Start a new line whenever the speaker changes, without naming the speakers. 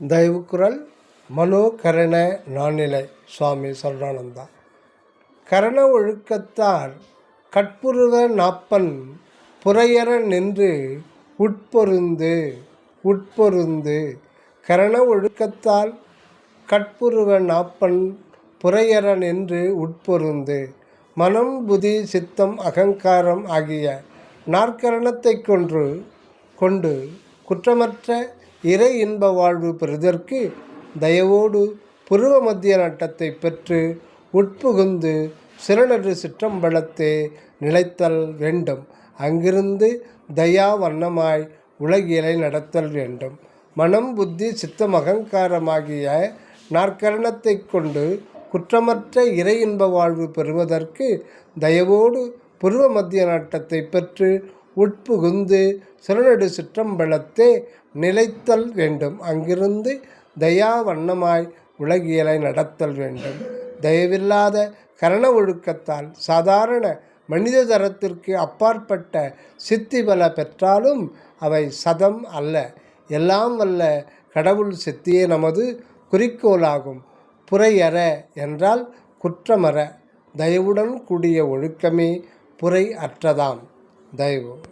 தயவுக்குரல் மனோகரண நானிலை சுவாமி சரணானந்தா. கரண ஒழுக்கத்தார் கட்புருவ நாப்பன் புறையற நின்று உட்பொருந்து உட்பொருந்து. கரண ஒழுக்கத்தால் கட்புருவ நாப்பன் புறையற நின்று உட்பொருந்து. மனம் புதி சித்தம் அகங்காரம் ஆகிய நாற்கரணத்தைக் கொன்று கொண்டு குற்றமற்ற இறை இன்ப வாழ்வு பெறுதற்கு தயவோடு புருவ மத்திய நட்டத்தை பெற்று உட்புகுந்து சிறனறு சிற்றம்பலத்தே நிலைத்தல் வேண்டும். அங்கிருந்து தயா வண்ணமாய் உலகியலை நடத்தல் வேண்டும். மனம் புத்தி சித்தம் அகங்காரமாகிய நாற்கரணத்தைக் கொண்டு குற்றமற்ற இறை இன்ப வாழ்வு பெறுவதற்கு தயவோடு புருவ மத்திய நாட்டத்தை பெற்று உட்புகுந்து சிறனடு சிற்றம்பலத்தே நிலைத்தல் வேண்டும். அங்கிருந்து தயா வண்ணமாய் உலகியலை நடத்தல் வேண்டும். தயவில்லாத கரண ஒழுக்கத்தால் சாதாரண மனித தரத்திற்கு அப்பாற்பட்ட சித்தி பல பெற்றாலும் அவை சதம் அல்ல. எல்லாம் வல்ல கடவுள் சித்தியே நமது குறிக்கோளாகும். புரையற என்றால் குற்றமற. தயவுடன் கூடிய ஒழுக்கமே புரை அற்றதாம். दैव।